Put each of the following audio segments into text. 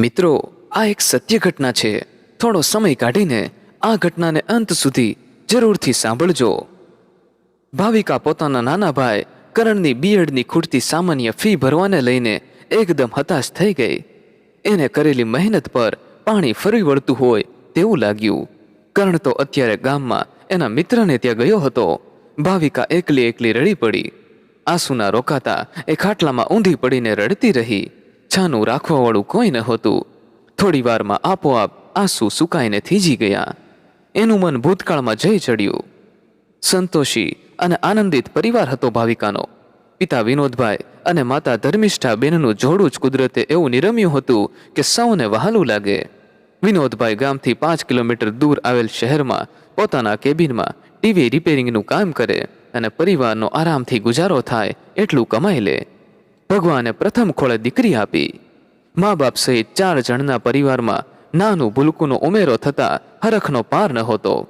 મિત્રો, આ એક સત્ય ઘટના છે. થોડો સમય કાઢીને આ ઘટનાને અંત સુધી જરૂરથી સાંભળજો. ભાવિકા પોતાના નાના ભાઈ કરણની બીએડની ખૂટતી સામાન્ય ફી ભરવાને લઈને એકદમ હતાશ થઈ ગઈ. એને કરેલી મહેનત પર પાણી ફરી વળતું હોય તેવું લાગ્યું. કરણ તો અત્યારે ગામમાં એના મિત્રને ત્યાં ગયો હતો. ભાવિકા એકલી એકલી રડી પડી. આંસુના રોકાતા એ ખાટલામાં ઊંધી પડીને રડતી રહી. છાનું રાખવાવાળું કોઈ નહોતું થોડી વારમાં આપોઆપ આંસુ સુકાઈને થીજી ગયા. એનું મન ભૂતકાળમાં જઈ ચડ્યું. સંતોષી અને આનંદિત પરિવાર હતો ભાવિકાનો. પિતા વિનોદભાઈ અને માતા ધર્મિષ્ઠા બેનનું જોડું જ કુદરતે એવું નિરમ્યું હતું કે સૌને વહાલું લાગે. વિનોદભાઈ ગામથી પાંચ કિલોમીટર દૂર આવેલ શહેરમાં પોતાના કેબિનમાં ટીવી રિપેરિંગનું કામ કરે અને પરિવારનો આરામથી ગુજારો થાય એટલું કમાઈ લે. ભગવાને પ્રથમ ખોળે દીકરી આપી. મા બાપ સહિત ચાર જણના પરિવારમાં નાનું ભૂલકુનો ઉમેરો થતા હરખનો પાર નહોતો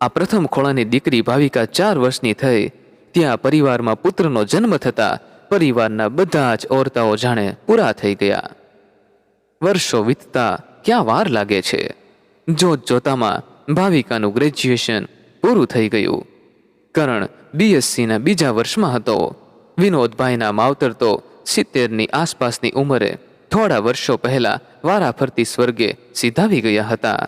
આ પ્રથમ ખોળાની દીકરી ભાવિકા ચાર વર્ષની થઈ. ત્યાં પરિવારમાં પુત્રનો જન્મ થતાં પરિવારના બધા જ ઓરતાઓ જાણે પૂરા થઈ ગયા. વર્ષો વીતતા ક્યાં વાર લાગે છે? જોત જોતામાં ભાવિકાનું ગ્રેજ્યુએશન પૂરું થઈ ગયું. કરણ બીએસસીના બીજા વર્ષમાં હતો. વિનોદભાઈના માવતર તો સિત્તેરની આસપાસની ઉંમરે થોડા વર્ષો પહેલા વારા ફરતી સ્વર્ગે સીધાવી ગયા હતા.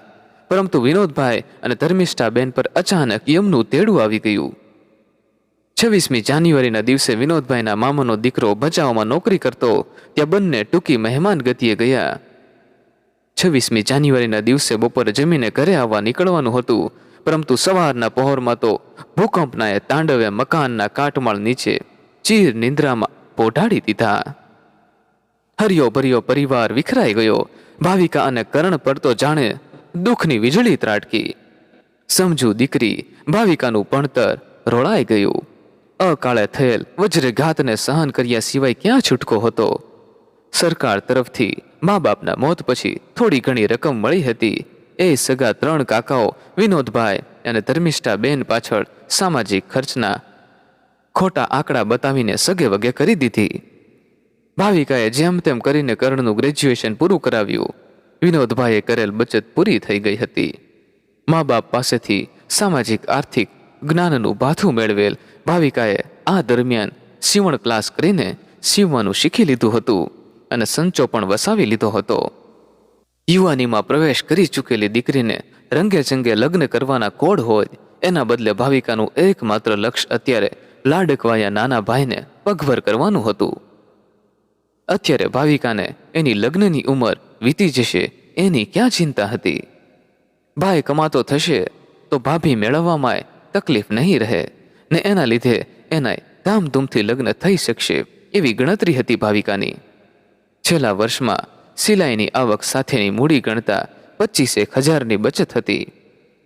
પરંતુ વિનોદભાઈ અને ધર્મિષ્ઠાબેન પર અચાનક યમનું તેડું આવી ગયું. છવ્વીસમી જાન્યુઆરીના દિવસે વિનોદભાઈના મામાનો દીકરો ભચાઉમાં નોકરી કરતો ત્યાં બંને ટૂંકી મહેમાન ગતિએ ગયા. છવ્વીસમી જાન્યુઆરીના દિવસે બપોરે જમીને ઘરે આવવા નીકળવાનું હતું, પરંતુ સવારના પહોરમાં તો ભૂકંપના તાંડવે મકાનના કાટમાળ નીચે ચીર નિંદ્રામાં પોઢાડી દીધા. હરિયો ભર્યો પરિવાર વિખરાઈ ગયો. ભાવિકા અને કરણ પર તો જાણે દુઃખની વીજળી ત્રાટકી. સમજુ દીકરી, ભાવિકાનું ભણતર રોળાઈ ગયું. અકાળે થયેલ વજ્રઘાતને સહન કર્યા સિવાય ક્યાં છૂટકો હતો? સરકાર તરફથી મા બાપના મોત પછી થોડી ઘણી રકમ મળી હતી. એ સગા ત્રણ કાકાઓ, વિનોદભાઈ અને ધર્મિષ્ઠા બેન પાછળ સામાજિક ખર્ચના ખોટા આંકડા બતાવીને સગે વગે કરી દીધી. ભાવિકાએ જેમ તેમ કરીને કર્ણનું ગ્રેજ્યુએશન પૂરું કરાવ્યું. વિનોદભાઈએ કરેલ બચત પૂરી થઈ ગઈ હતી. મા બાપ પાસેથી સામાજિક આર્થિક જ્ઞાનનું ભાથું મેળવેલ ભાવિકાએ આ દરમિયાન સીવણ ક્લાસ કરીને સીવવાનું શીખી લીધું હતું અને સંચો પણ વસાવી લીધો હતો. યુવાનીમાં પ્રવેશ કરી ચૂકેલી દીકરીને રંગે ચંગે લગ્ન કરવાના કોડ હોય, એના બદલે ભાવિકાનું એકમાત્ર લક્ષ્ય અત્યારે લાડકવાયા નાના ભાઈને પગભર કરવાનું હતું. અત્યારે ભાવિકાને એની લગ્નની ઉંમર વીતી જશે, એની ક્યાં ચિંતા હતી? ભાઈ કમાતો થશે તો ભાભી મેળવવામાં તકલીફ નહીં રહે ને એના લીધે એના ધામધૂમથી લગ્ન થઈ શકશે એવી ગણતરી હતી ભાવિકાની. છેલ્લા વર્ષમાં સિલાઈની આવક સાથેની મૂડી ગણતા પચીસેક હજારની બચત હતી.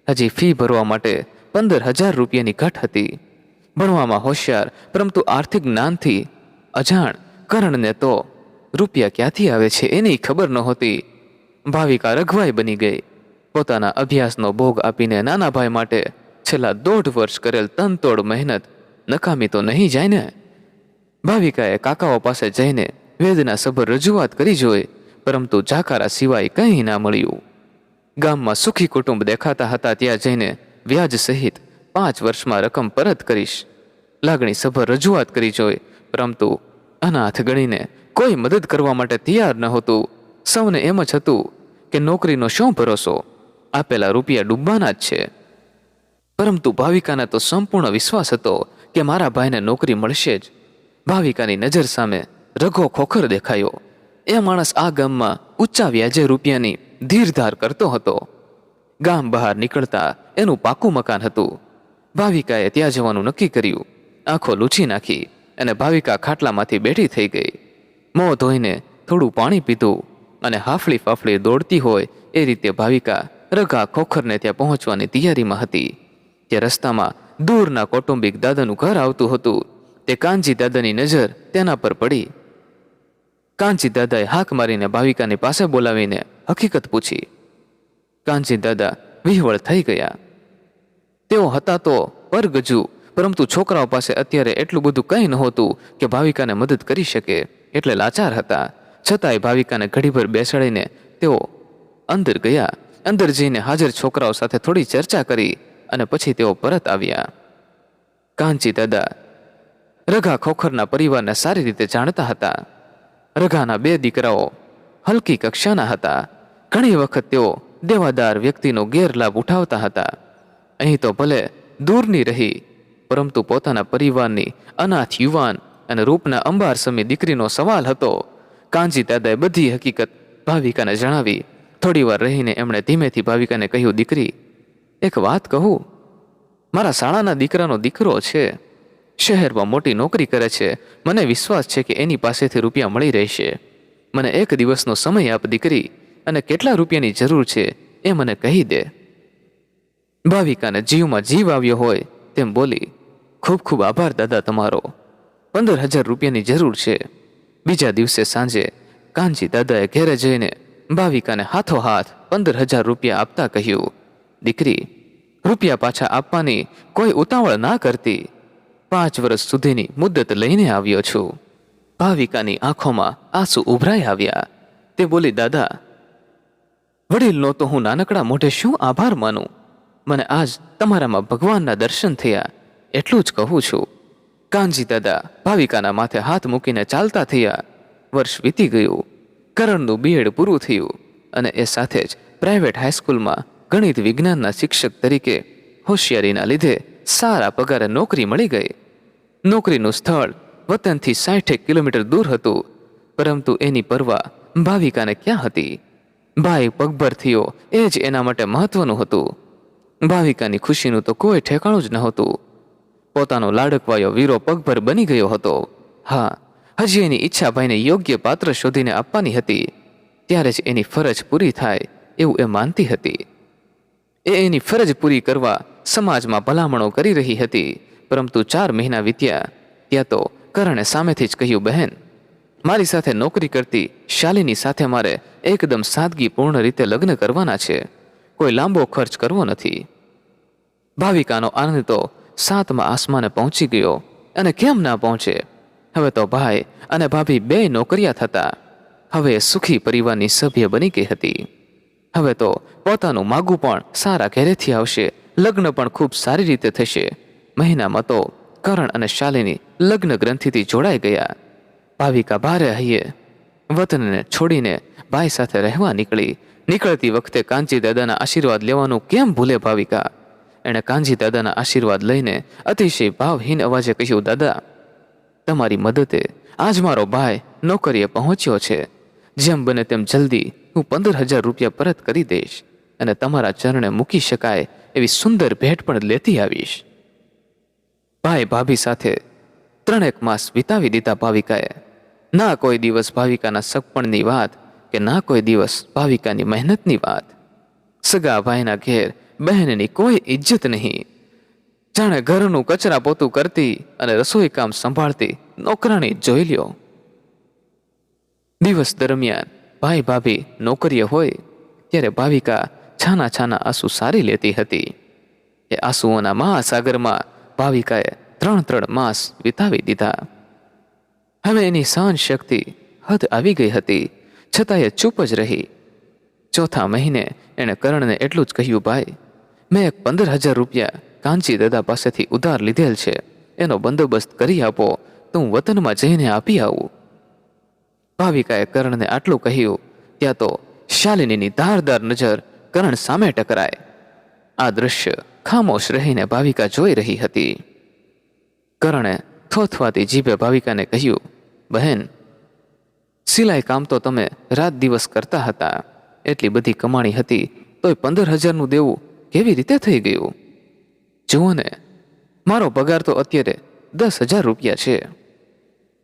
હજી ફી ભરવા માટે પંદર હજાર રૂપિયાની ઘટ હતી. ભણવામાં હોશિયાર, પરંતુ આર્થિક જ્ઞાનથી અજાણ કરણને તો રૂપિયા ક્યાંથી આવે છે એની ખબર નહોતી. ભાવિકા રઘવાઈ બની ગઈ. પોતાના અભ્યાસનો ભોગ આપીને નાના ભાઈ માટે છેલ્લા દોઢ વર્ષ કરેલ તનતોડ મહેનત નકામી તો નહીં જાય ને? ભાવિકાએ કાકાઓ પાસે જઈને વેદના સભર રજૂઆત કરી જોઈ, પરંતુ જાકારા સિવાય કંઈ ના મળ્યું. ગામમાં સુખી કુટુંબ દેખાતા હતા ત્યાં જઈને વ્યાજ સહિત પાંચ વર્ષમાં રકમ પરત કરીશ. લાગણી સભર રજૂઆત કરી જોઈ પરંતુ અનાથ ગણીને કોઈ મદદ કરવા માટે તૈયાર નહોતું સૌને એમ જ હતું કે નોકરીનો શું ભરોસો? આપેલા રૂપિયા ડૂબવાના જ છે. પરંતુ ભાવિકાને તો સંપૂર્ણ વિશ્વાસ હતો કે મારા ભાઈને નોકરી મળશે જ. ભાવિકાની નજર સામે રઘો ખોખર દેખાયો. એ માણસ આ ગામમાં ઊંચા વ્યાજે રૂપિયાની ધીરધાર કરતો હતો. ગામ બહાર નીકળતા એનું પાકું મકાન હતું. ભાવિકાએ ત્યાં જવાનું નક્કી કર્યું. આંખો લૂછી નાખી અને ભાવિકા ખાટલામાંથી બેઠી થઈ ગઈ. મોં ધોઈને થોડું પાણી પીધું અને હાફળી ફાફળી દોડતી હોય એ રીતે ભાવિકા રઘા ખોખરને ત્યાં પહોંચવાની તૈયારીમાં હતી. તે રસ્તામાં દૂરના કૌટુંબિક દાદાનું ઘર આવતું હતું. તે કાનજી દાદાની નજર તેના પર પડી. કાનજી દાદાએ હાક મારીને ભાવિકાની પાસે બોલાવીને હકીકત પૂછી. કાનજી દાદા વિહવળ થઈ ગયા. તેઓ હતા તો પરગજુ પરંતુ છોકરાઓ પાસે અત્યારે એટલું બધું કંઈ નહોતું કે ભાવિકાને મદદ કરી શકે, એટલે લાચાર હતા. છતાંય ભાવિકાને ઘડીભર બેસાડીને તેઓ અંદર ગયા. અંદર જઈને હાજર છોકરાઓ સાથે થોડી ચર્ચા કરી અને પછી તેઓ પરત આવ્યા. કાંચી દાદા, રઘા ખોખરના પરિવારને સારી રીતે જાણતા હતા. રઘાના બે દીકરાઓ હલકી કક્ષાના હતા. ઘણી વખત તેઓ દેવાદાર વ્યક્તિનો ગેરલાભ ઉઠાવતા હતા. અહીં તો ભલે દૂરની રહી, પરંતુ પોતાના પરિવારની અનાથ યુવાન અને રૂપના અંબાર સમી દીકરીનો સવાલ હતો. કાંજી દાદાએ બધી હકીકત ભાવિકાને જણાવી. થોડીવાર રહીને એમણે ધીમેથી ભાવિકાને કહ્યું, દીકરી, એક વાત કહું. મારા શાળાના દીકરાનો દીકરો છે. શહેરમાં મોટી નોકરી કરે છે. મને વિશ્વાસ છે કે એની પાસેથી રૂપિયા મળી રહેશે. મને એક દિવસનો સમય આપ, દીકરી, અને કેટલા રૂપિયાની જરૂર છે એ મને કહી દે. ભાવિકાને જીવમાં જીવ આવ્યો હોય તેમ બોલી, ખૂબ ખૂબ આભાર દાદા તમારો. પંદર હજાર રૂપિયાની જરૂર છે. બીજા દિવસે સાંજે કાનજી દાદાએ ઘેરે જઈને ભાવિકાને હાથો હાથ પંદર હજાર રૂપિયા આપતા કહ્યું, દીકરી, રૂપિયા પાછા આપવાની કોઈ ઉતાવળ ના કરતી. પાંચ વર્ષ સુધીની મુદ્દત લઈને આવ્યો છું. ભાવિકાની આંખોમાં આંસુ ઉભરાઈ આવ્યા. તે બોલી, દાદા, વડીલનો તો હું નાનકડા મોઢે શું આભાર માનું? મને આજ તમારામાં ભગવાનના દર્શન થયા, એટલું જ કહું છું. કાનજી દાદા ભાવિકાના માથે હાથ મૂકીને ચાલતા થયા. વર્ષ વીતી ગયું. કરણનું બીએડ પૂરું થયું અને એ સાથે જ પ્રાઇવેટ હાઈસ્કૂલમાં ગણિત વિજ્ઞાનના શિક્ષક તરીકે હોશિયારીના લીધે સારા પગારે નોકરી મળી ગઈ. નોકરીનું સ્થળ વતનથી સાઠેક કિલોમીટર દૂર હતું, પરંતુ એની પરવા ભાવિકાને ક્યાં હતી? ભાઈ પગભર થયો, એ જ એના માટે મહત્વનું હતું. ભાવિકાની ખુશીનું તો કોઈ ઠેકાણું જ નહોતું. પોતાનો લાડકવાયો વીરો પગભર બની ગયો હતો. હા, હજી એની ઈચ્છા ભાઈને યોગ્ય પાત્ર શોધીને આપવાની હતી. ત્યારે જ એની ફરજ પૂરી થાય એવું એ માનતી હતી. એ એની ફરજ પૂરી કરવા સમાજમાં ભલામણો કરી રહી હતી. પરંતુ ચાર મહિના વીત્યા. ત્યાં તો કરણે સામેથી જ કહ્યું, બહેન, મારી સાથે નોકરી કરતી શાલિની સાથે મારે એકદમ સાદગીપૂર્ણ રીતે લગ્ન કરવાના છે. કોઈ લાંબો ખર્ચ કરવો નથી. ભાવિકાનો આનંદ તો સાતમા આસમાને પહોંચી ગયો અને કેમ ના પહોંચે? હવે તો ભાઈ અને ભાભી બે નોકરિયા થતા. હવે સુખી પરિવારની સભ્ય બની ગઈ હતી. હવે તો પોતાનું માગું પણ સારા ઘેરેથી આવશે. લગ્ન પણ ખૂબ સારી રીતે થશે. મહિનામાં તો કરણ અને શાલિની લગ્ન ગ્રંથિથી જોડાઈ ગયા. ભાવિકા ભારે હૈયે વતનને છોડીને ભાઈ સાથે રહેવા નીકળી. નીકળતી વખતે કાંચી દાદાના આશીર્વાદ લેવાનું કેમ ભૂલે ભાવિકા? એણે કાંજી દાદાના આશીર્વાદ લઈને અતિશય ભાવહીન અવાજે કહ્યું, દાદા, તમારી મદદે આજ મારો ભાઈ નોકરીએ પહોંચ્યો છે. જેમ બને તેમ જલ્દી હું પંદર હજાર રૂપિયા પરત કરી દઈશ અને તમારા ચરણે મૂકી શકાય એવી સુંદર ભેટ પણ લેતી આવીશ. ભાઈ ભાભી સાથે ત્રણેક માસ વિતાવી દીધા ભાવિકાએ. ના કોઈ દિવસ ભાવિકાના સગપણની વાત કે ના કોઈ દિવસ ભાવિકાની મહેનતની વાત. સગા ભાઈના ઘેર બહેનની કોઈ ઇજ્જત નહીં. જાણે ઘરનું કચરા પોતું કરતી અને રસોઈ કામ સંભાળતી નોકરાણી જોઈ લ્યો. દિવસ દરમિયાન ભાઈ ભાભી નોકરીએ હોય, ત્યારે ભાવિકા છાના છાના આંસુ સારી લેતી હતી. એ આંસુઓના મહાસાગરમાં ભાવિકાએ ત્રણ ત્રણ માસ વિતાવી દીધા. હવે એની સહન શક્તિ હદ આવી ગઈ હતી છતાં એ ચૂપ જ રહી. ચોથા મહિને એણે કરણને એટલું જ કહ્યું, ભાઈ મેં પંદર હજાર રૂપિયા કાંચી દાદા પાસેથી ઉધાર લીધેલ છે. એનો બંદોબસ્ત કરી આપો. તો હું વતનમાં જઈને આપી આવું. ભાવિકાએ કરણને આટલું કહ્યું, ત્યાં તો શાલિનીની ધારદાર નજર કરણ સામે ટકરાય. આ દૃશ્ય ખામોશ રહીને ભાવિકા જોઈ રહી હતી. કરણે થોથવાતી જીભે ભાવિકાને કહ્યું, બહેન, સિલાઈ કામ તો તમે રાત દિવસ કરતા હતા. એટલી બધી કમાણી હતી, તોય પંદર હજારનું દેવું કેવી રીતે થઈ ગયું. જુઓ ને મારો પગાર તો અત્યારે દસ હજાર રૂપિયા છે.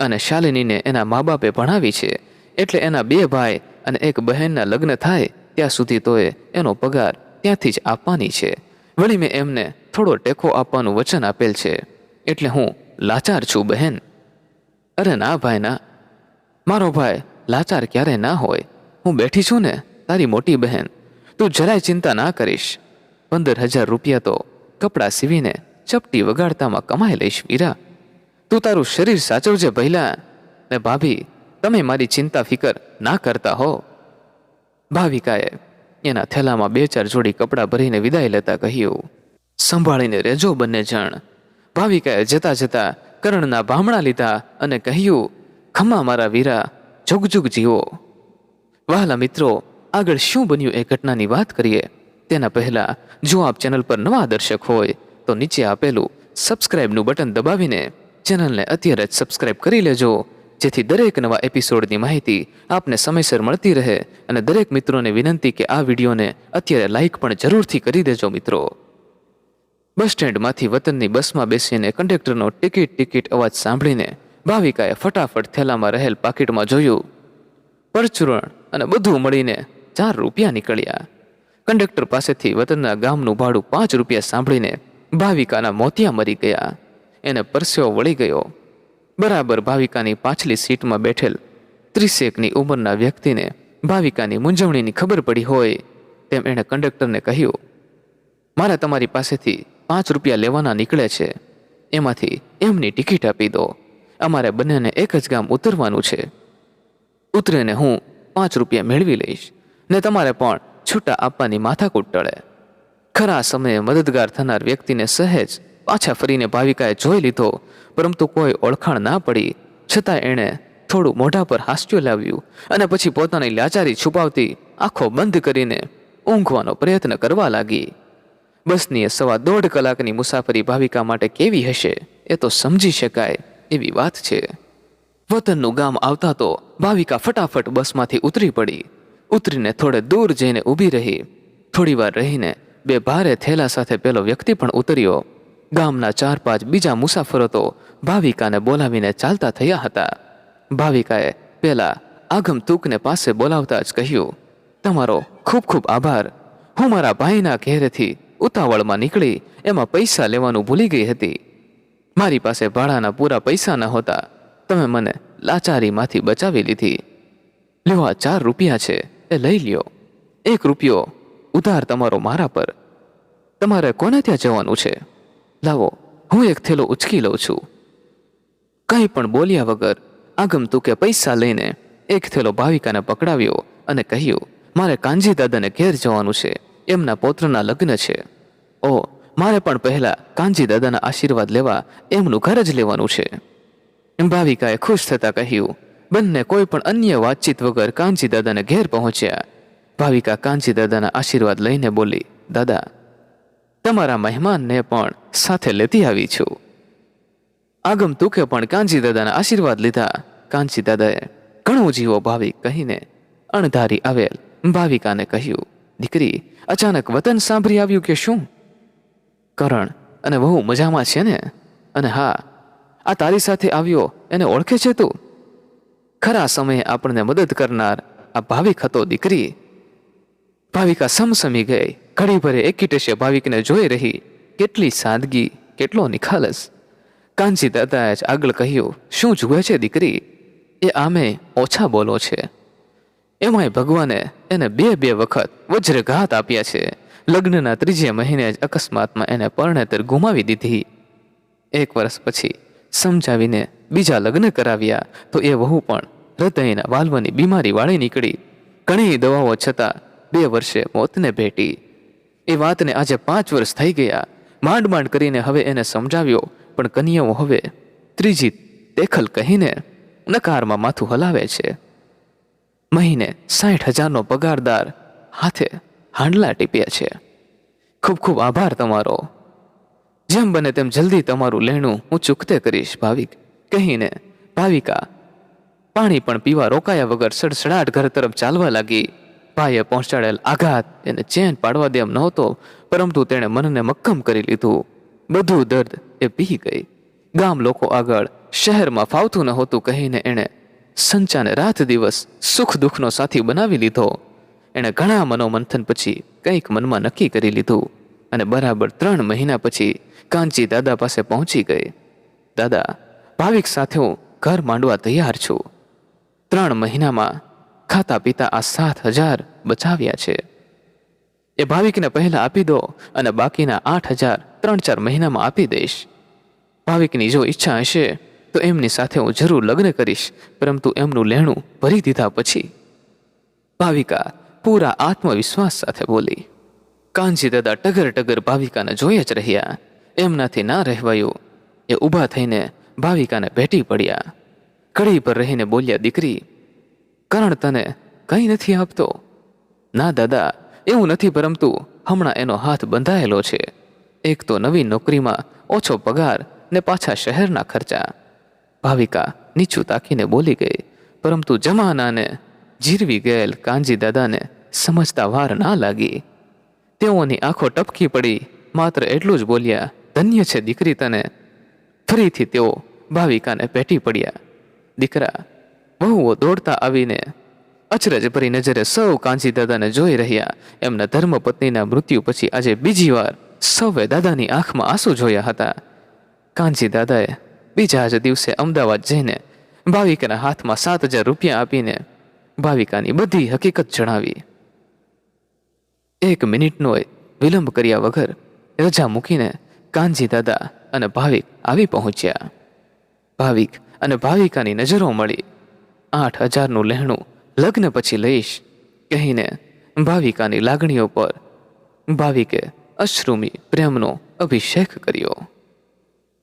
અને શાલિનીને એના મા બાપે ભણાવી છે, એટલે એના બે ભાઈ અને એક બહેનના લગ્ન થાય ત્યાં સુધી તોએ એનો પગાર ત્યાંથી જ આપવાની છે. વળી મેં એમને થોડો ટેકો આપવાનું વચન આપેલ છે, એટલે હું લાચાર છું બહેન. અરે ના ભાઈ ના મારો ભાઈ લાચાર ક્યારે ના હોય. હું બેઠી છું ને, તારી મોટી બહેન. તું જરાય ચિંતા ના કરીશ. પંદર હજાર રૂપિયા તો કપડાં સીવીને ચપટી વગાડતામાં કમાઈ લઈશ વીરા તું તારું શરીર સાચવજે પહેલા ને ભાભી, તમે મારી ચિંતા ફિકર ના કરતા હો. ભાવિકાએ એના થેલામાં બે ચાર જોડી કપડાં ભરીને વિદાય લેતા કહ્યું, સંભાળીને રહેજો બંને જણ. ભાવિકાએ જતા જતા કરણના ભામણા લીધા અને કહ્યું ખમ્મા મારા વીરા, જુગજુગ જુગ જીવો. વહાલા મિત્રો, આગળ શું બન્યું એ ઘટનાની વાત કરીએ? તેના પહેલાં, જો આપ ચેનલ પર નવા દર્શક હોય, તો નીચે આપેલું સબસ્ક્રાઇબનું બટન દબાવીને ચેનલને અત્યારે જ સબસ્ક્રાઇબ કરી લેજો, જેથી દરેક નવા એપિસોડની માહિતી આપને સમયસર મળતી રહે અને દરેક મિત્રોને વિનંતી કે આ વિડીયોને અત્યારે લાઇક પણ જરૂરથી કરી દેજો મિત્રો. બસ સ્ટેન્ડમાંથી વતનની બસમાં બેસીને કંડક્ટરનો ટિકિટ ટિકિટ અવાજ સાંભળીને ભાવિકાએ ફટાફટ થેલામાં રહેલ પાકીટમાં જોયું. પરચુરણ અને બધું મળીને ચાર રૂપિયા નીકળ્યા. કંડક્ટર પાસેથી વતનના ગામનું ભાડું પાંચ રૂપિયા સાંભળીને ભાવિકાના મોતિયા મરી ગયા. એને પરસેવો વળી ગયો. બરાબર ભાવિકાની પાછલી સીટમાં બેઠેલ ત્રીસેકની ઉંમરના વ્યક્તિને ભાવિકાની મૂંઝવણીની ખબર પડી હોય તેમ એણે કંડક્ટરને કહ્યું, મારે તમારી પાસેથી પાંચ રૂપિયા લેવાના નીકળે છે. એમાંથી એમની ટિકિટ આપી દો. અમારે બંનેને એક જ ગામ ઉતરવાનું છે. ઉતરીને હું પાંચ રૂપિયા મેળવી લઈશ ને તમારે પણ છૂટા આપવાની માથાકૂટ ટળે. ખરા સમયે મદદગાર થનાર વ્યક્તિને સહેજ પાછા ફરીને ભાવિકાએ જોઈ લીધો, પરંતુ કોઈ ઓળખાણ ના પડી. છતાં એણે થોડું મોઢા પર હાસ્યું લાવ્યું અને પછી પોતાની લાચારી છુપાવતી આંખો બંધ કરીને ઊંઘવાનો પ્રયત્ન કરવા લાગી. બસની સવા દોઢ કલાકની મુસાફરી ભાવિકા માટે કેવી હશે એ તો સમજી શકાય એવી વાત છે. વતનનું ગામ આવતા તો ભાવિકા ફટાફટ બસમાંથી ઉતરી પડી. ઉતરીને થોડે દૂર જઈને ઊભી રહી. થોડીવાર રહીને બે ભારે થેલા સાથે પેલો વ્યક્તિ પણ ઉતર્યો. ગામના ચાર પાંચ બીજા મુસાફરો તો ભાવિકાને બોલાવીને ચાલતા થયા હતા. ભાવિકાએ પેલા આગમતુકને પાસે બોલાવતા જ કહ્યું, તમારો ખૂબ ખૂબ આભાર. હું મારા ભાઈના ઘેરેથી ઉતાવળમાં નીકળી એમાં પૈસા લેવાનું ભૂલી ગઈ હતી. મારી પાસે ભાડાના પૂરા પૈસા ન હતા તમે મને લાચારીમાંથી બચાવી લીધી. આ ચાર રૂપિયા છે. એ લઈ લ્યો. એક રૂપિયો ઉધાર તમારો મારા પર. તમારે કોને ત્યાં જવાનું છે? લાવો, હું એક થેલો ઉચકી લઉં છું. કંઈ પણ બોલ્યા વગર આગમતુકે પૈસા લઈને એક થેલો ભાવિકાને પકડાવ્યો અને કહ્યું, મારે કાંજી દાદાને ઘેર જવાનું છે. એમના પૌત્રના લગ્ન છે. ઓ મારે પણ પહેલા કાંજી દાદાના આશીર્વાદ લેવા એમનું ઘર જ લેવાનું છે. ભાવિકાએ ખુશ થતા કહ્યું બંને કોઈ પણ અન્ય વાતચીત વગર કાંજી દાદાને ઘેર પહોંચ્યા. ભાવિકા કાંજી દાદાના આશીર્વાદ લઈને બોલી, દાદા, તમારા મહેમાનને પણ સાથે લેતી આવી છું. આગમતુકે પણ કાંજી દાદાના આશીર્વાદ લીધા. કાંજી દાદાએ ઘણું જીવો ભાવિક કહીને અણધારી આવેલ ભાવિકાને કહ્યું, દીકરી, અચાનક વતન સાંભળી આવ્યું કે શું? કરણ અને વહુ મજામાં છે ને? અને હા, આ તારી સાથે આવ્યો, એને ઓળખે છે તું? ખરા સમયે આપણને મદદ કરનાર આ ભાવિક હતો દીકરી. ભાવિકા સમસમી ગઈ. ઘડી ભરે એકીટશે ભાવિકને જોઈ રહી. કેટલી સાદગી, કેટલો નિખાલસ. કાંજી દાદાએ જ આગળ કહ્યું, શું જુએ છે દીકરી? એ આમે ઓછા બોલો છે. એમાંય ભગવાને એને બે બે વખત વજ્રઘાત આપ્યા છે. લગ્નના ત્રીજે મહિને જ અકસ્માતમાં એને પરણેતર ગુમાવી દીધી. એક વર્ષ પછી સમજાવીને બીજા લગ્ન કરાવ્યા, તો એ વહુ પણ હૃદયના વાલ્વની બીમારી વાળે નીકળી. ઘણી દવાઓ છતાં બે વર્ષે મોતને ભેટી. એ વાતને આજે પાંચ વર્ષ થઈ ગયા. માંડ માંડ કરીને હવે એને સમજાવ્યો, પણ કન્યાઓ હવે ત્રીજી દેખલ કહીને નકારમાં માથું હલાવે છે. મહિને સાઠ હજારનો પગારદાર હાથે હાંડલા ટીપ્યા છે. ખૂબ ખૂબ આભાર તમારો. જેમ બને તેમ જલ્દી તમારું લેણું હું ચૂકતે કરીશ, ભાવિક. કહીને, ભાવિકા, પાણી પણ પીવા રોકાયા વગર સડસડાટ ઘર તરફ ચાલવા લાગી. ભાઈએ પહોંચાડેલ આઘાત એને ચેન પાડવા દેમ નહોતો, પરંતુ તેણે મનને મક્કમ કરી લીધું. બધું દર્દ એ પી ગઈ. ગામ લોકો આગળ, શહેરમાં ફાવતું નહોતું કહીને એણે સંચાને રાત દિવસ સુખ દુઃખનો સાથી બનાવી લીધો. એણે ઘણા મનોમંથન પછી કંઈક મનમાં નક્કી કરી લીધું. અને બરાબર ત્રણ મહિના પછી કાંચી દાદા પાસે પહોંચી ગઈ. દાદા, ભાવિક સાથે હું ઘર માંડવા તૈયાર છું. ત્રણ મહિનામાં ખાતા પીતા આ સાત હજાર બચાવ્યા છે. એ ભાવિકને પહેલા આપી દો અને બાકીના આઠ હજાર ત્રણ ચાર મહિનામાં આપી દઈશ. ભાવિકની જો ઈચ્છા હશે, તો એમની સાથે હું જરૂર લગ્ન કરીશ, પરંતુ એમનું લેણું ભરી દીધા પછી. ભાવિકા પૂરા આત્મવિશ્વાસ સાથે બોલી કાનજી દાદા ટગર ટગર ભાવિકાને જોઈ જ રહ્યા. એમનાથી ના રહેવાયું. એ ઊભા થઈને ભાવિકાને ભેટી પડ્યા. કડી પર રહીને બોલ્યા, દીકરી, કરણ તને કંઈ નથી આપતો? ના, દાદા, એવું નથી, પરંતુ હમણાં એનો હાથ બંધાયેલો છે. એક તો નવી નોકરીમાં ઓછો પગાર ને પાછા શહેરના ખર્ચા. ભાવિકા નીચું તાકીને બોલી ગઈ, પરંતુ જમાનાને જીરવી ગયેલ કાનજી દાદાને સમજતા વાર ના લાગી. તેઓની આંખો ટપકી પડી. માત્ર એટલું જ બોલ્યા, ધન્ય છે દીકરી તને. ફરીથી તેઓ ભાવિકાને પેટી પડ્યા. દીકરા વહુઓ દોડતા આવીને અચરજ ભરી નજરે સૌ કાંજી દાદાને જોઈ રહ્યા. એમના ધર્મપત્નીના મૃત્યુ પછી આજે બીજી વાર સૌએ દાદાની આંખમાં આંસુ જોયા હતા. કાંજી દાદાએ બીજા જ દિવસે અમદાવાદ જઈને ભાવિકાના હાથમાં સાત હજાર રૂપિયા આપીને ભાવિકાની બધી હકીકત જણાવી. એક મિનિટનો વિલંબ કર્યા વગર રજા મૂકીને કાનજી દાદા અને ભાવિક આવી પહોંચ્યા. ભાવિક અને ભાવિકાની નજરો મળી. આઠ હજારનું લહેણું લગ્ન પછી લઈશ કહીને ભાવિકાની લાગણીઓ પર ભાવિકે અશ્રુમી પ્રેમનો અભિષેક કર્યો.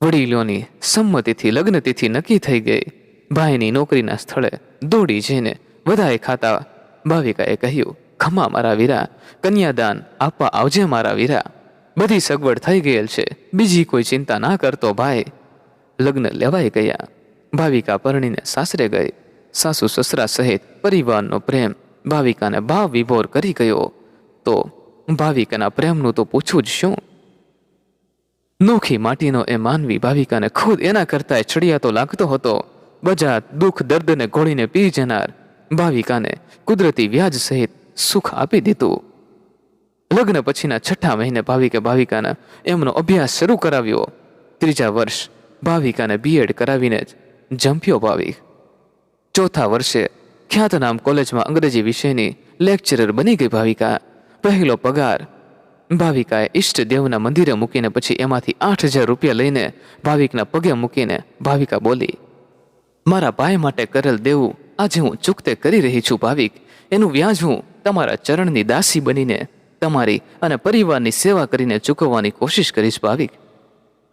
વડીલોની સંમતિથી લગ્નતિથિ નક્કી થઈ ગઈ. ભાઈની નોકરીના સ્થળે દોડી જઈને વધારે ખાતા ભાવિકાએ કહ્યું ખમા મારા વીરા, કન્યાદાન આપવા આવજે મારા વીરા. બધી સગવડ થઈ ગયેલ છે, બીજી કોઈ ચિંતા ના કરતો ભાઈ. લગ્ન લેવાઈ ગયા, ભાવિકા પરણીને સાસરે ગઈ. સાસુ સસરા સહિત પરિવારનો પ્રેમ ભાવિકાને ભાવ વિભોર કરી ગયો. તો ભાવિકાના પ્રેમનું તો પૂછવું જ શું? નોખી માટીનો એ માનવી ભાવિકાને ખુદ એના કરતા ચડિયાતો લાગતો હતો. બજાર દુઃખ દર્દને ઘોળીને પી જનાર ભાવિકાને કુદરતી વ્યાજ સહિત સુખ આપી દીધું. લગ્ન પછીના છઠ્ઠા મહિને ભાવિકે ભાવિકાને એમનો અભ્યાસ શરૂ કરાવ્યો. ત્રીજા વર્ષ ભાવિકાને બીએડ કરાવીને જ જંપ્યો ભાવિક. ચોથા વર્ષે ખ્યાતનામ કોલેજમાં અંગ્રેજી વિષયની લેક્ચરર બની ગઈ ભાવિકા. પહેલો પગાર ભાવિકાએ ઈષ્ટદેવના મંદિરે મૂકીને પછી એમાંથી આઠ હજાર રૂપિયા લઈને ભાવિકના પગે મૂકીને ભાવિકા બોલી, મારા ભાઈ માટે કરેલ દેવું આજે હું ચૂકતે કરી રહી છું ભાવિક. એનું વ્યાજ હું તમારા ચરણની દાસી બનીને તમારી અને પરિવારની સેવા કરીને ચૂકવવાની કોશિશ કરીશ ભાવિક.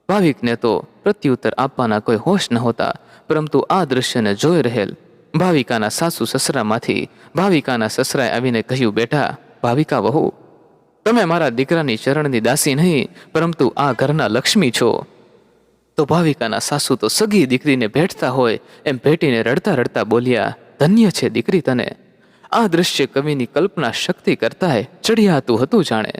ભાવિકને તો પ્રત્યુત્તર આપવાના કોઈ હોશ નહોતા, પરંતુ આ દ્રશ્યને જોઈ રહેલ ભાવિકાના સાસુ સસરામાંથી ભાવિકાના સસરાએ આવીને કહ્યું, બેટા, ભાવિકા વહુ, તમે મારા દીકરાની ચરણની દાસી નહીં, પરંતુ આ ઘરના લક્ષ્મી છો. તો ભાવિકાના સાસુ તો સગી દીકરીને ભેટતા હોય એમ ભેટીને રડતા રડતા બોલ્યા, ધન્ય છે દીકરી તને. આ દ્રશ્ય કવિની કલ્પના શક્તિ કરતાંય ચડિયાતું હતું જાણે.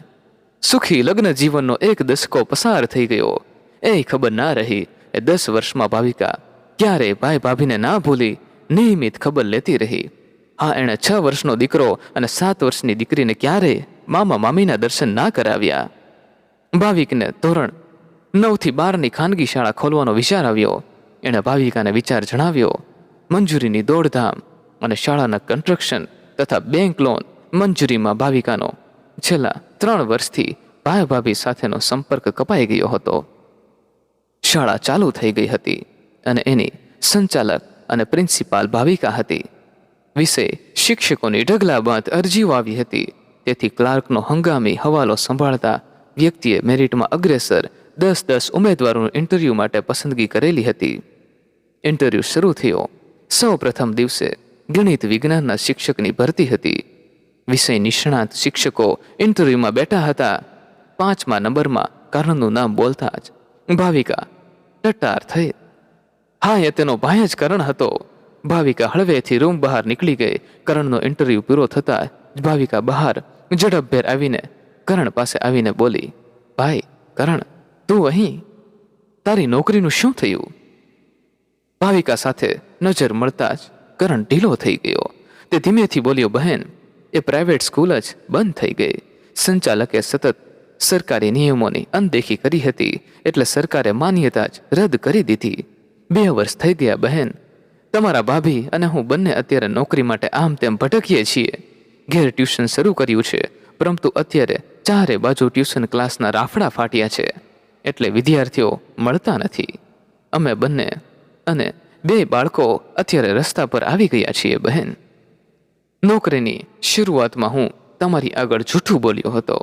સુખી લગ્ન જીવનનો એક દસકો પસાર થઈ ગયો. એ ખબર ના રહી, એ દસ વર્ષમાં ભાવિકા, ક્યારે ભાઈ ભાભીને ના ભૂલી, નિયમિત ખબર લેતી રહી. હા, એણે છ વર્ષનો દીકરો અને સાત વર્ષની દીકરીને ક્યારે મામા મામીના દર્શન ના કરાવ્યા. ભાવિકને ધોરણ નવથી બારની ખાનગી શાળા ખોલવાનો વિચાર આવ્યો. એણે ભાવિકાને વિચાર જણાવ્યો, મંજૂરીની દોડધામ અને શાળાના કન્સ્ટ્રક્શન તથા બેંક લોન, મંજૂરીમાં ભાવિકાનો છેલ્લા ત્રણ વર્ષથી ભાઈ ભાભી સાથેનો સંપર્ક કપાઈ ગયો હતો. શાળા ચાલુ થઈ ગઈ હતી અને એની સંચાલક અને પ્રિન્સિપાલ ભાવિકા હતી. વિશે શિક્ષકોની ઢગલાબાંધ અરજીઓ આવી હતી. તેથી ક્લાર્કનો હંગામી હવાલો સંભાળતા વ્યક્તિએ મેરિટમાં અગ્રેસર દસ દસ ઉમેદવારોનું ઇન્ટરવ્યૂ માટે પસંદગી કરેલી હતી. ઇન્ટરવ્યૂ શરૂ થયો. સૌ પ્રથમ દિવસે ગણિત વિજ્ઞાનના શિક્ષકની ભરતી હતી. વિષય નિષ્ણાત શિક્ષકો ઇન્ટરવ્યૂમાં બેઠા હતા. પાંચમા નંબરમાં કરણનું નામ બોલતા જ ભાવિકા ટટ્ટાર થઈ. હા, એ તેનો ભાઈ જ કરણ હતો. ભાવિકા હળવેથી રૂમ બહાર નીકળી ગઈ. કરણનો ઇન્ટરવ્યૂ પૂરો થતાં જ ભાવિકા બહાર ઝડપભેર આવીને કરણ પાસે આવીને બોલી, ભાઈ, કરણ, તું અહીં? તારી નોકરીનું શું થયું? ભાવિકા સાથે નજર મળતા જ કરણ ઢીલો થઈ ગયો. તે ધીમેથી બોલ્યો, બહેન, એ પ્રાઇવેટ સ્કૂલ જ બંધ થઈ ગઈ. સંચાલકે સતત સરકારી નિયમોની અનદેખી કરી હતી, એટલે સરકારે માન્યતા જ રદ કરી દીધી. બે વર્ષ થઈ ગયા, બહેન. તમારા ભાભી અને હું બંને અત્યારે નોકરી માટે આમ તેમ ભટકીએ છીએ. ઘેર ટ્યુશન શરૂ કર્યું છે, પરંતુ અત્યારે ચારે બાજુ ટ્યુશન ક્લાસના રાફડા ફાટ્યા છે. એટલે વિદ્યાર્થીઓ મળતા નથી. અમે બંને અને બે બાળકો અત્યારે રસ્તા પર આવી ગયા છીએ, બહેન. નોકરીની શરૂઆતમાં હું તમારી આગળ જૂઠું બોલ્યો હતો.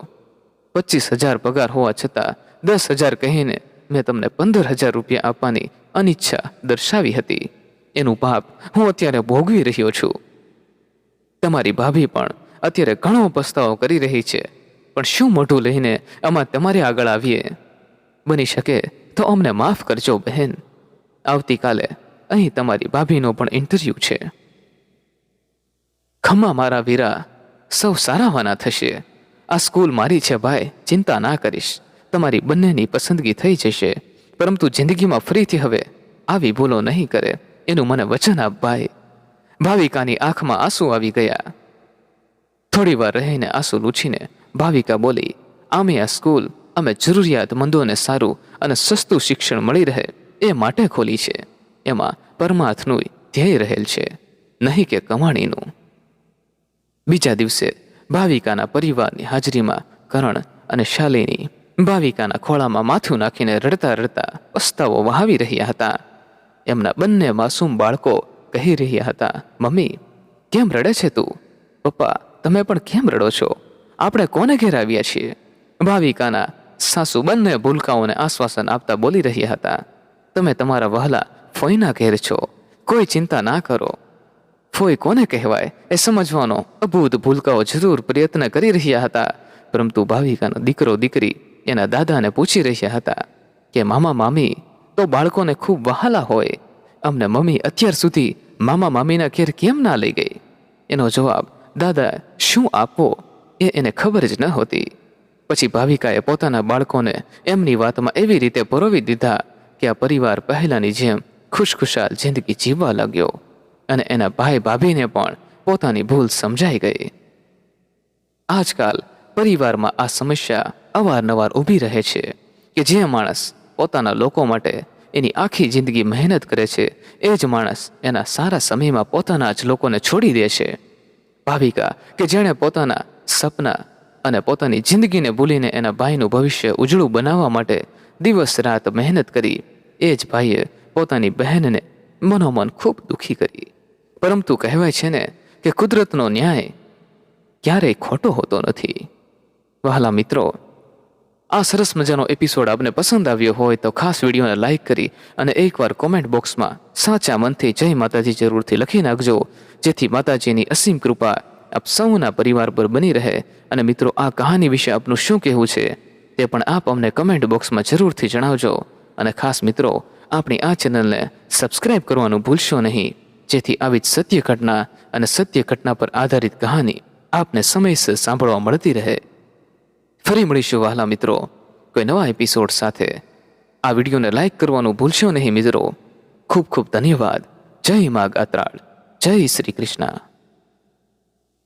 પચીસ હજાર પગાર હોવા છતાં દસ હજાર કહીને મેં તમને પંદર હજાર રૂપિયા આપવાની અનિચ્છા દર્શાવી હતી. એનું પાપ હું અત્યારે ભોગવી રહ્યો છું. તમારી ભાભી પણ અત્યારે ઘણો પસ્તાવો કરી રહી છે, પણ શું મોઢું લઈને આમાં તમારે આગળ આવીએ? બની શકે તો અમને માફ કરજો, બહેન. આવતીકાલે અહીં તમારી ભાભીનો પણ ઇન્ટરવ્યૂ છે. ખમ્મા મારા વીરા, સૌ સારાવાના થશે. આ સ્કૂલ મારી છે ભાઈ, ચિંતા ના કરીશ. તમારી બંનેની પસંદગી થઈ જશે. પરંતુ જિંદગીમાં ફરીથી હવે આવી ભૂલો નહીં કરે. એનું મને વચન આપ ભાઈ. ભાવિકાની આંખમાં આંસુ આવી ગયા. થોડી વાર રહીને આંસુ લૂછીને ભાવિકા બોલી, આમે આ સ્કૂલ અમે જરૂરિયાતમંદોને સારું અને સસ્તું શિક્ષણ મળી રહે. એ માટે ખોલી છે. એમાં પરમાર્થનું ધ્યેય રહેલ છે, નહીં કે કમાણીનું. બીજા દિવસે ભાવિકાના પરિવારની હાજરીમાં કરણ અને શાલિની ભાવિકાના ખોળામાં માથું નાખીને રડતા રડતા પસ્તાવો વહાવી રહ્યા હતા. એમના બંને માસૂમ બાળકો કહી રહ્યા હતા, મમ્મી, કેમ રડે છે તું? પપ્પા, તમે પણ કેમ રડો છો? આપણે કોને ઘેર આવ્યા છીએ? ભાવિકાના સાસુ બંને ભૂલકાઓને આશ્વાસન આપતા બોલી રહ્યા હતા, તમે તમારા વહલા ફોઈના ઘેર છો કોઈ ચિંતા ના કરો. ફોઈ કોને કહેવાય? એ સમજવાનો અભૂત ભૂલકાઓ જરૂર પ્રયત્ન કરી રહ્યા હતા. પરંતુ ભાવિકાનો દીકરો, દીકરી એના દાદાને પૂછી રહ્યા હતા કે, મામા, મામી, તો બાળકોને ખૂબ વહાલા હોય. અમને મમ્મી અત્યાર સુધી મામા, મામીના ઘેર કેમ ના લઈ ગઈ? એનો જવાબ, દાદા, શું આપો? એ એને ખબર જ ન હતી. પછી ભાવિકાએ પોતાના બાળકોને એમની વાતમાં એવી રીતે પરોવી દીધા કે આ પરિવાર પહેલાંની જેમ ખુશખુશાલ જિંદગી જીવવા લાગ્યો અને એના ભાઈ ભાભીને પણ પોતાની ભૂલ સમજાઈ ગઈ. આજકાલ પરિવારમાં આ સમસ્યા અવારનવાર ઊભી રહે છે કે જે માણસ પોતાના લોકો માટે એની આખી જિંદગી મહેનત કરે છે, એ જ માણસ એના સારા સમયમાં પોતાના જ લોકોને છોડી દે છે. ભાવિકા, કે જેણે પોતાના સપના અને પોતાની જિંદગીને ભૂલીને એના ભાઈનું ભવિષ્ય ઉજળું બનાવવા માટે દિવસ રાત મહેનત કરી, એ જ ભાઈએ પોતાની બહેનને મનોમન ખૂબ દુઃખી કરી. પરંતુ કહેવાય છે ને કે કુદરતનો ન્યાય ક્યારેય ખોટો હોતો નથી. વહાલા મિત્રો, આ સરસ મજાનો એપિસોડ આપને પસંદ આવ્યો હોય તો ખાસ વિડીયોને લાઇક કરી અને એકવાર કોમેન્ટ બોક્સમાં સાચા મનથી જય માતાજી જરૂરથી લખી નાખજો, જેથી માતાજીની અસીમ કૃપા આપ સૌના પરિવાર પર બની રહે. અને મિત્રો, આ કહાની વિશે આપનું શું કહેવું છે તે પણ આપ અમને કમેન્ટ બોક્સમાં જરૂરથી જણાવજો. અને ખાસ મિત્રો આપણી આ ચેનલને સબસ્ક્રાઇબ કરવાનું ભૂલશો નહીં. જેથી આવી જ સત્ય ઘટના અને સત્ય ઘટના પર આધારિત કહાની આપને સમયસર સાંભળવા મળતી રહે. ફરી મળીશું વહાલા મિત્રો કોઈ નવા એપિસોડ સાથે. આ વિડીયોને લાઈક કરવાનું ભૂલશો નહીં મિત્રો. ખૂબ ખૂબ ધન્યવાદ. જય મા ગાત્રાળ. જય શ્રી કૃષ્ણ.